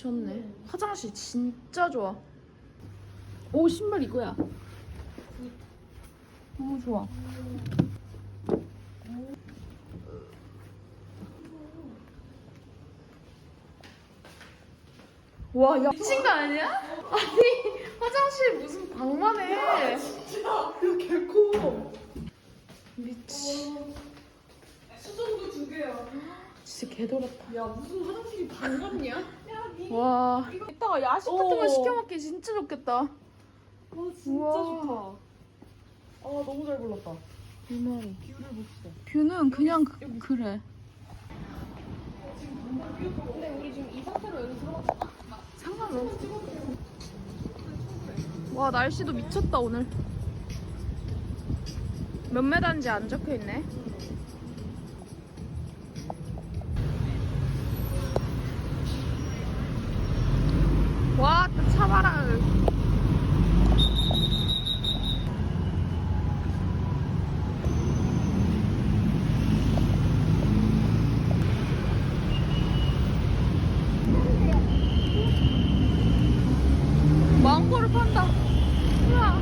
화장실 미쳤네. 화장실 진짜 좋아. 오 신발 이거야. 너무 좋아. 와, 야, 미친 거 아니야? 아니, 화장실 무슨 방만 해. 진짜 이거 개코. 미치. 수정도 두 개야. 진짜 개더럽다. 야 무슨 화장실이 방 같냐? 와. 이따가 야식 같은 거 어. 시켜 먹기 진짜 좋겠다. 와 진짜 우와. 좋다. 아 너무 잘 골랐다. 이마리. 뷰를 봅시다. 뷰는 그냥 그, 그래. 근데 우리 지금 이 상태로 여기 들어갔다. 상관없어. 와 날씨도 미쳤다 오늘. 몇 메다인지 안 적혀 있네. 와, 또 차봐라. 망고를 판다. 우와.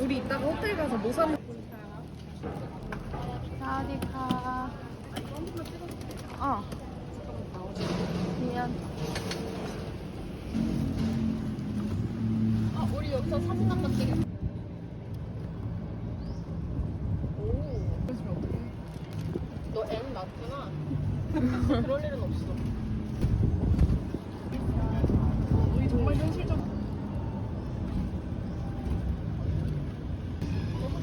우리 이따가 호텔 가서 뭐 사 먹? 사디카. 어. 미안. 아 우리 여기서 사진 한 번 찍자. 오. 그러시면 어떡해? 너 M 맞구나. 그럴 일은 없어. 우리 정말 현실적.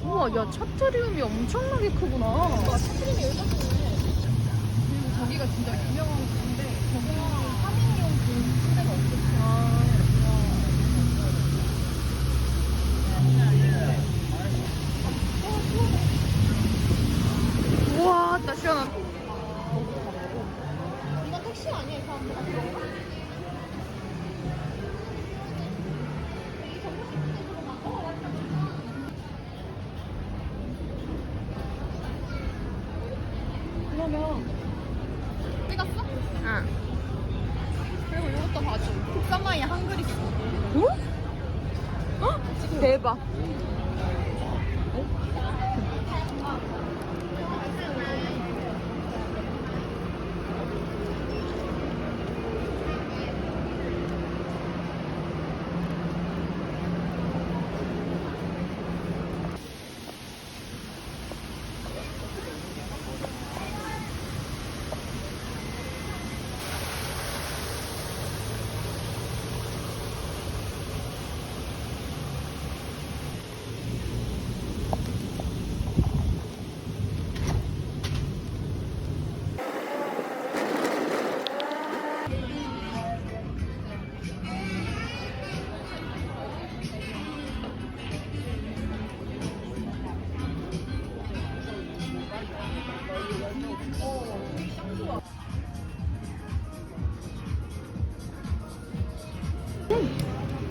우와, 야, 차트리움이 엄청나게 크구나. 와 스크림이 여기가 있네. 그리고 저기가 진짜 유명한 곳인데 거기는 3인용 그 침대가 없었어. 우와, 나 시원하다. 이거 택시 아니에요? 사람들 아, 그런가? 그러면 찍었어? 응. 그리고 이것도 봐줘. 국산마이 한글이 있어. 어? 어? 대박.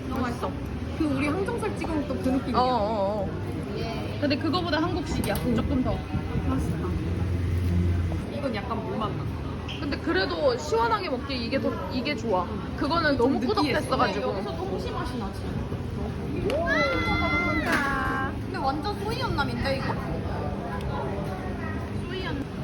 너무 맛있어. 그 우리 항정살 찍어 먹던 그 느낌이야. 어, 어, 어. 근데 그거보다 한국식이야. 조금 더. 맛있다. 이건 약간 물맛 나. 근데 그래도 시원하게 먹기 이게 더 이게 좋아. 그거는 너무 꾸덕했어가지고. 여기서 통시 맛이 나지. 근데 완전 소이 연남인데 이거? 소이연. 어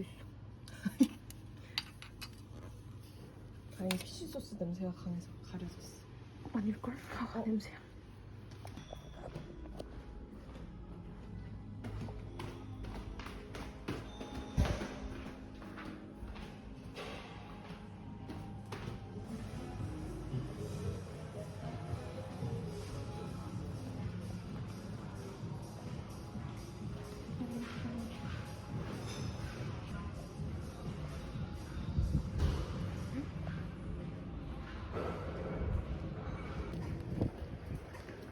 있어. 다행히 피쉬 소스 냄새가 강해서 가려졌어. 아닐걸? 아, 냄새야.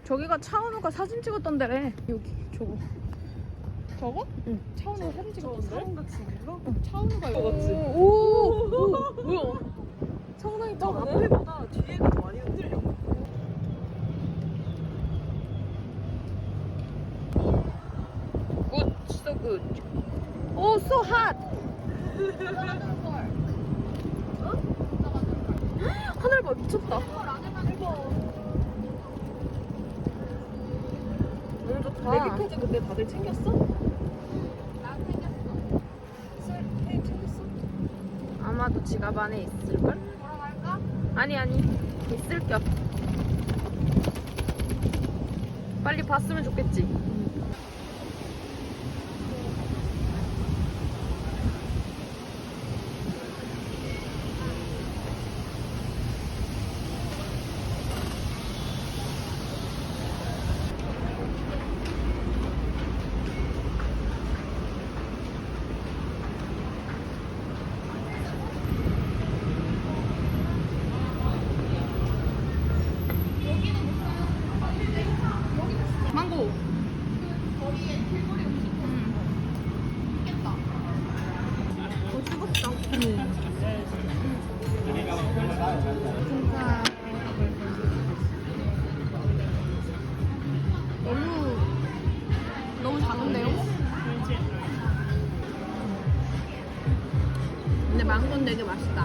저기가 차은우가 사진 찍었던 데래. 여기 저거. 저거? 응. 차은우가 사진 같이 이거? 차은우가 이거 같이. 오, 오, 뭐야? 상당히 더 앞에보다 뒤에가 더 많이 흔들려. Good, so good. Oh, so hot. 하늘 봐 미쳤다. 너무 좋다. 레기까지 근데 다들 챙겼어? 난 챙겼어. 술 챙겼어? 아마도 지갑 안에 있을걸? 보러 갈까? 아니 아니 있을 겨. 빨리 봤으면 좋겠지.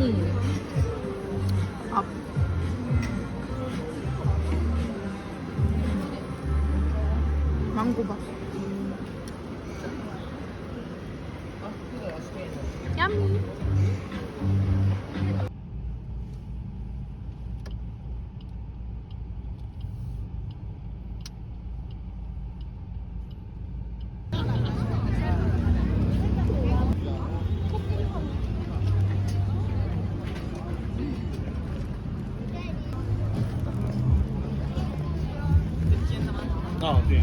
되게 맛있다. 밥. 망고밥. 얌. 아, 네.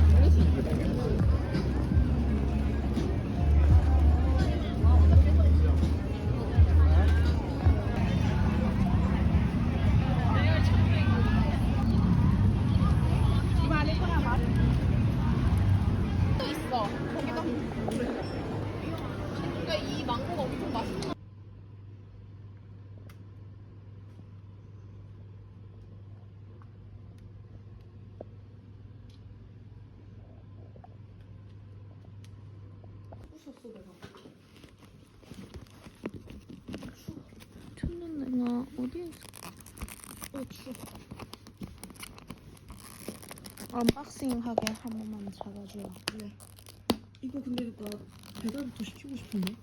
부셨어 내가. 첫눈내가 어디에 있어? 어 추워. 언박싱 하게 한 번만 잡아줘요. 네. 이거 근데 나 배달을 더 시키고 싶은데.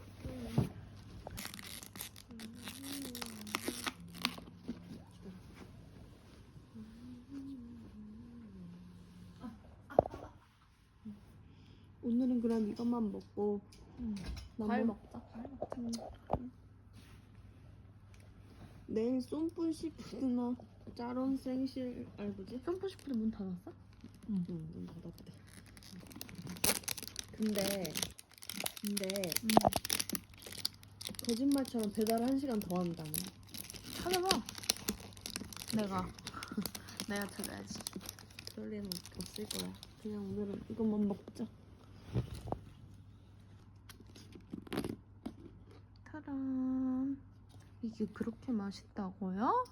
오늘은 그럼 이것만 먹고 과일 나머- 먹자. 과일 먹자. 내일 쏨뿌 시푸드나 짜론 생실 알고지? 점프 시프트 문 닫았어? 응, 문 닫았대. 근데 근데 거짓말처럼 배달 한 시간 더 한다며. 찾아봐. 내가 내가 찾아야지. 그럴 일은 없을 거야. 그냥 오늘은 이것만 먹자. 이게 그렇게 맛있다고요?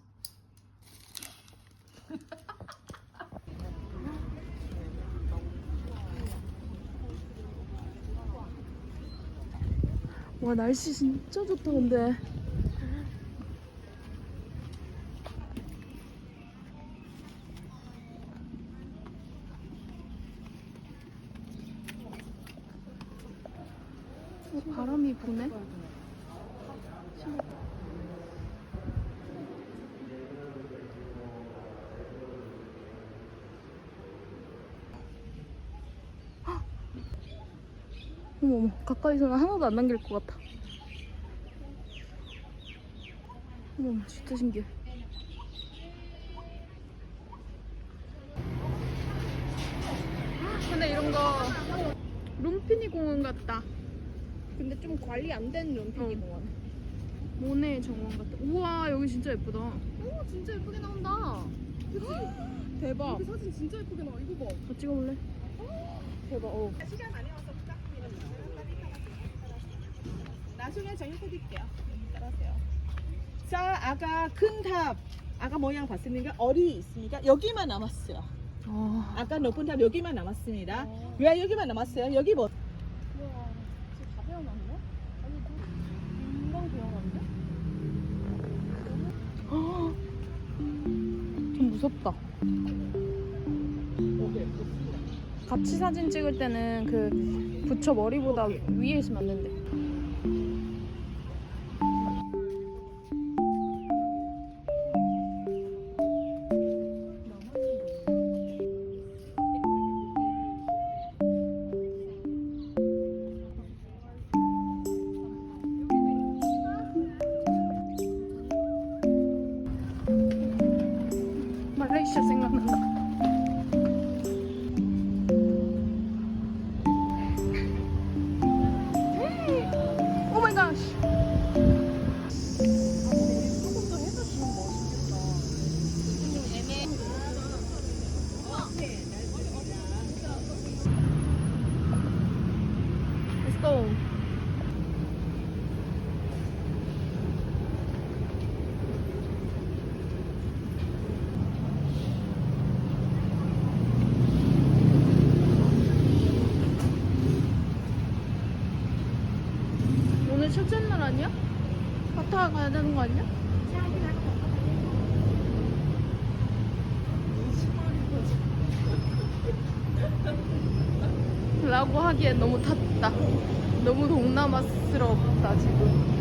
와 날씨 진짜 좋다 근데 어, 바람이 부네 어머 어머 가까이서는 하나도 안 남길 것 같아 어머 진짜 신기해 근데 이런 거 룸피니 공원 같다 근데 좀 관리 안 된 룸피니 어. 공원. 모네 정원 같다 우와 여기 진짜 예쁘다 오 진짜 예쁘게 나온다. 그치? 대박 여기 사진 진짜 예쁘게 나와. 이거 봐. 다 찍어볼래? 대박. 어. 나중에 정리해드릴게요. 따라하세요. 자, 아까 큰 탑, 아까 모양 봤으니까 어리 있으니까 여기만 남았어요. 아 아까 높은 탑 여기만 남았습니다. 왜 여기만 남았어요? 여기 뭐? 우와. 진짜 다 배워놨네? 아니 그 금방 배워놨네? 좀 무섭다. 같이 사진 찍을 때는 그 부처 머리보다 위에 있으면 안 된대. ko. 라고 하기엔 너무 탔다. 너무 동남아스럽다 지금.